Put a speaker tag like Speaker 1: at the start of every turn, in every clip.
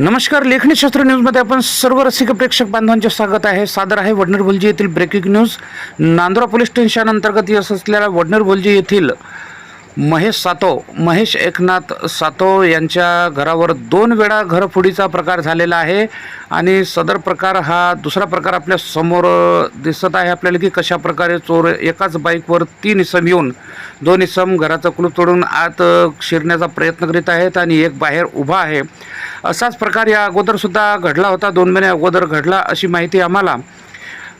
Speaker 1: नमस्कार लेखणी शास्त्र न्यूजमध्ये आपण सर्व रसिक प्रेक्षक बांधवांचे स्वागत आहे. सादर आहे वडनेर भुलजी येथील breaking news. Nandura police station अंतर्गत येत असलेल्या वडनेर भुलजी येथील महेश सातो महेश एकनाथ सातो यांच्या घरावर दोन वेळा घरफोडीचा प्रकार झालेला आहे आणि सदर प्रकार हा दुसरा प्रकार आपल्यासमोर दिसत आहे. आपल्याला की कशा प्रकारे चोर एकाच बाईकवर तीन इसम येऊन दोन इसम घराचा कुलूप तोडून आत शिरण्याचा प्रयत्न करीत आहेत आणि एक बाहेर उभा आहे. असाच प्रकार या अगोदरसुद्धा घडला होता. दोन महिने अगोदर घडला अशी माहिती आम्हाला.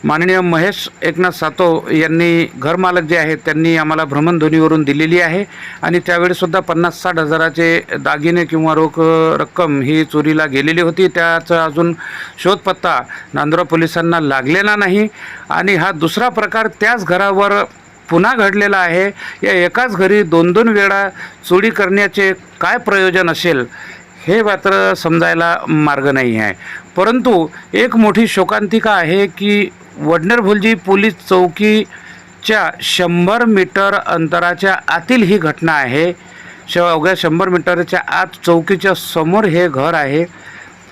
Speaker 1: माननीय महेश एकनाथ सातो यांनी घरमालक जे आहेत त्यांनी आम्हाला भ्रमणध्वनीवरून दिलेली आहे. आणि त्यावेळीसुद्धा पन्नास साठ हजाराचे दागिने किंवा रोख रक्कम ही चोरीला गेलेली होती. त्याचा अजून शोधपत्ता नांदुरा पोलिसांना लागलेला नाही. आणि हा दुसरा प्रकार त्याच घरावर पुन्हा घडलेला आहे. या एकाच घरी दोन दोन वेळा चोरी करण्याचे काय प्रयोजन असेल? हे मात्र समजायला मार्ग नाही आहे. परंतु एक मोठी शोकांतिका आहे की वडनेर भुलजी पोलीस चौकीच्या शंभर मीटर अंतराच्या आतील ही घटना आहे. श अवघ्या शंभर मीटरच्या आत चौकीच्या समोर हे घर आहे.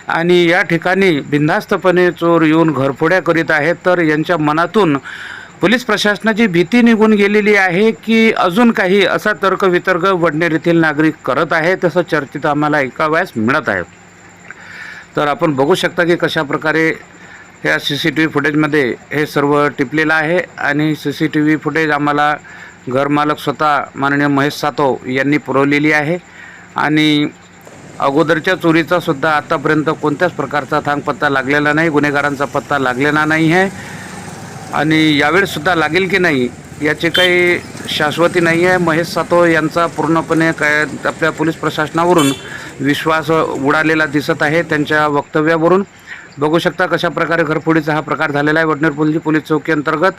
Speaker 1: आणि या ठिकाणी बिनधास्तपणे चोर येऊन घरफोड्या करीत आहेत. तर यांच्या मनातून पोलीस प्रशासनाची भीती निघून गेलेली आहे की अजून काही असा तर्कवितर्क वडनेर येथील नागरिक करत आहे तसं चर्चेत आम्हाला ऐकावयास मिळत आहे. तर आपण बघू शकता की कशा प्रकारे ह्या सी सी टी व्ही फुटेजमध्ये हे सर्व टिपलेलं आहे आणि C C T V footage आम्हाला घरमालक स्वतः माननीय महेश सातो यांनी पुरवलेली आहे. आणि अगोदरच्या चोरीचा सुद्धा आतापर्यंत कोणत्याच प्रकारचा थांग पत्ता लागलेला नाही गुन्हेगारांचा पत्ता लागलेला नाही आहे. आणि यावेळीसुद्धा लागेल की नाही याची काही शाश्वती नाही आहे. महेश सातो यांचा पूर्णपणे काय आपल्या पोलीस प्रशासनावरून विश्वास उडालेला दिसत आहे त्यांच्या वक्तव्यावरून. बघू शकता कशा प्रकारे घरफोडीचा हा प्रकार झालेला आहे. वडनेरपुंजी पोलीस चौकी अंतर्गत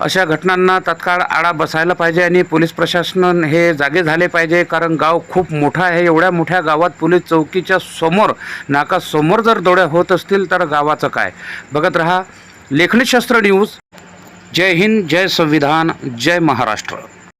Speaker 1: अशा घटनांना तात्काळ आळा बसायला पाहिजे आणि पोलीस प्रशासन हे जागे झाले पाहिजे. कारण गाव खूप मोठं आहे. एवढ्या मोठ्या गावात पोलीस चौकीच्या समोर नाकासमोर जर दोड्या होत असतील तर गावाचं काय? बघत रहा. लेखणीशास्त्र न्यूज। जय हिंद जय संविधान जय महाराष्ट्र।